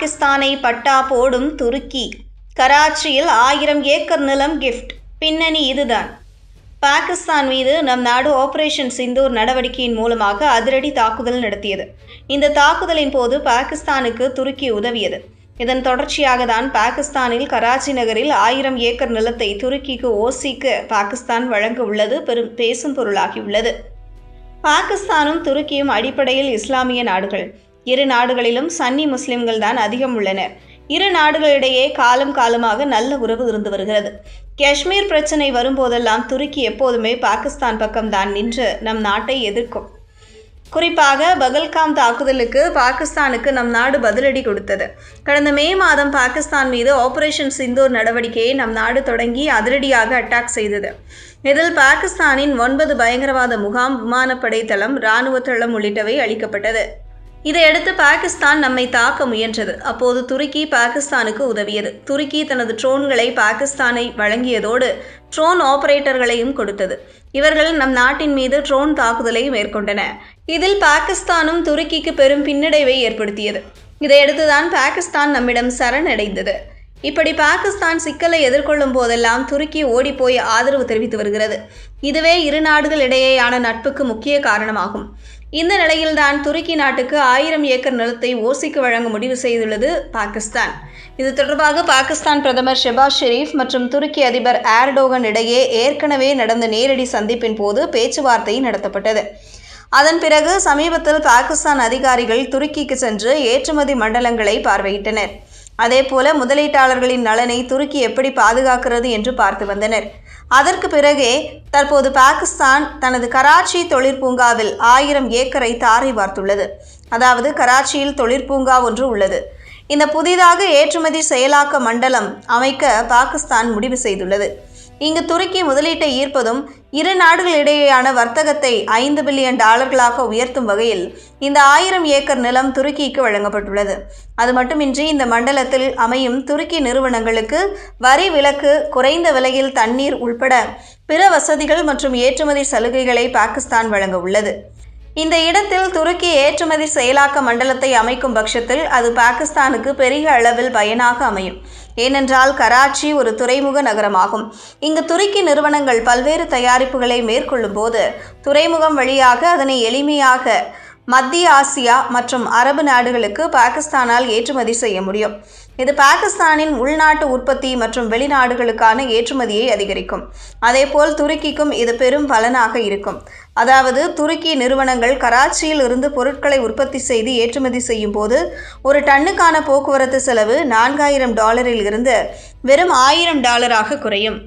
பாகிஸ்தானை பட்டா போடும் துருக்கி. கராச்சியில் ஆயிரம் ஏக்கர் நிலம் கிஃப்ட் பின்னணி இதுதான். பாகிஸ்தான் மீது நம் நாடு ஆபரேஷன் சிந்தூர் நடவடிக்கையின் மூலமாக அதிரடி தாக்குதல் நடத்தியது. இந்த தாக்குதலின் போது பாகிஸ்தானுக்கு துருக்கி உதவியது. இதன் தொடர்ச்சியாக தான் பாகிஸ்தானில் கராச்சி நகரில் ஆயிரம் ஏக்கர் நிலத்தை துருக்கிக்கு ஓசிக்கு பாகிஸ்தான் வழங்க உள்ளது பெரும் பேசும் பொருளாகியுள்ளது பாகிஸ்தானும் துருக்கியும் அடிப்படையில் இஸ்லாமிய நாடுகள். இரு நாடுகளிலும் சன்னி முஸ்லிம்கள் தான் அதிகம் உள்ளனர். இரு நாடுகளிடையே காலம் காலமாக நல்ல உறவு இருந்து வருகிறது. காஷ்மீர் பிரச்சனை வரும்போதெல்லாம் துருக்கி எப்போதுமே பாகிஸ்தான் பக்கம்தான் நின்று நம் நாட்டை எதிர்க்கும். குறிப்பாக பகல்காம் தாக்குதலுக்கு பாகிஸ்தானுக்கு நம் நாடு பதிலடி கொடுத்தது. கடந்த மே மாதம் பாகிஸ்தான் மீது ஆபரேஷன் சிந்தூர் நடவடிக்கையை நம் நாடு தொடங்கி அதிரடியாக அட்டாக் செய்தது. இதில் பாகிஸ்தானின் ஒன்பது பயங்கரவாத முகாம் விமானப்படை தளம் இராணுவ தளம் உள்ளிட்டவை அளிக்கப்பட்டது. இதையடுத்து பாகிஸ்தான் நம்மை தாக்க முயன்றது. அப்போது துருக்கி பாகிஸ்தானுக்கு உதவியது. துருக்கி தனது ட்ரோன்களை பாகிஸ்தானை வழங்கியதோடு ட்ரோன் ஆபரேட்டர்களையும் கொடுத்தது. இவர்கள் நம் நாட்டின் மீது ட்ரோன் தாக்குதலை மேற்கொண்டன. இதில் பாகிஸ்தானும் துருக்கிக்கு பெரும் பின்னடைவை ஏற்படுத்தியது. இதையடுத்துதான் பாகிஸ்தான் நம்மிடம் சரணடைந்தது. இப்படி பாகிஸ்தான் சிக்கலை எதிர்கொள்ளும் போதெல்லாம் துருக்கி ஓடிப்போய் ஆதரவு தெரிவித்து வருகிறது. இதுவே இரு நாடுகள் இடையேயான நட்புக்கு முக்கிய காரணமாகும். இந்த நிலையில்தான் துருக்கி நாட்டுக்கு ஆயிரம் ஏக்கர் நிலத்தை ஓசிக்கு வழங்க முடிவு செய்துள்ளது பாகிஸ்தான். இது தொடர்பாக பாகிஸ்தான் பிரதமர் ஷெபாஸ் ஷெரீப் மற்றும் துருக்கி அதிபர் ஏர்டோகன் இடையே ஏற்கனவே நடந்த நேரடி சந்திப்பின் போது பேச்சுவார்த்தை நடத்தப்பட்டது. அதன் பிறகு சமீபத்தில் பாகிஸ்தான் அதிகாரிகள் துருக்கிக்கு சென்று ஏற்றுமதி மண்டலங்களை பார்வையிட்டனர். அதேபோல முதலீட்டாளர்களின் நலனை துருக்கி எப்படி பாதுகாக்கிறது என்று பார்த்து வந்தனர். அதற்கு பிறகே தற்போது பாகிஸ்தான் தனது கராச்சி தொழிற்பூங்காவில் ஆயிரம் ஏக்கரை தாரை வார்த்துள்ளது. அதாவது கராச்சியில் தொழிற்பூங்கா ஒன்று உள்ளது. இந்த புதிதாக ஏற்றுமதி செயலாக்க மண்டலம் அமைக்க பாகிஸ்தான் முடிவு செய்துள்ளது. இங்கு துருக்கி முதலீட்டை ஈர்ப்பதும் இரு நாடுகளிடையேயான வர்த்தகத்தை ஐந்து பில்லியன் டாலர்களாக உயர்த்தும் வகையில் இந்த ஆயிரம் ஏக்கர் நிலம் துருக்கிக்கு வழங்கப்பட்டுள்ளது. அது மட்டுமின்றி இந்த மண்டலத்தில் அமையும் துருக்கி நிறுவனங்களுக்கு வரி விலக்கு குறைந்த விலையில் தண்ணீர் உள்பட பிற வசதிகள் மற்றும் ஏற்றுமதி சலுகைகளை பாகிஸ்தான் வழங்க உள்ளது. இந்த இடத்தில் துருக்கி ஏற்றுமதி செயலாக்க மண்டலத்தை அமைக்கும் பட்சத்தில் அது பாகிஸ்தானுக்கு பெரிய அளவில் பயனாக அமையும். ஏனென்றால் கராச்சி ஒரு துறைமுக நகரமாகும். இங்கு துருக்கி நிறுவனங்கள் பல்வேறு தயாரிப்புகளை மேற்கொள்ளும் போது துறைமுகம் வழியாக அதனை எளிமையாக மத்திய ஆசியா மற்றும் அரபு நாடுகளுக்கு பாகிஸ்தானால் ஏற்றுமதி செய்ய முடியும். இது பாகிஸ்தானின் உள்நாட்டு உற்பத்தி மற்றும் வெளிநாடுகளுக்கான ஏற்றுமதியை அதிகரிக்கும். அதேபோல் துருக்கிக்கும் இது பெரும் பலனாக இருக்கும். அதாவது துருக்கி நிறுவனங்கள் கராச்சியில் இருந்து பொருட்களை உற்பத்தி செய்து ஏற்றுமதி செய்யும் போது ஒரு டன்னுக்கான போக்குவரத்து செலவு நான்காயிரம் டாலரில் இருந்து வெறும் ஆயிரம் டாலராக குறையும்.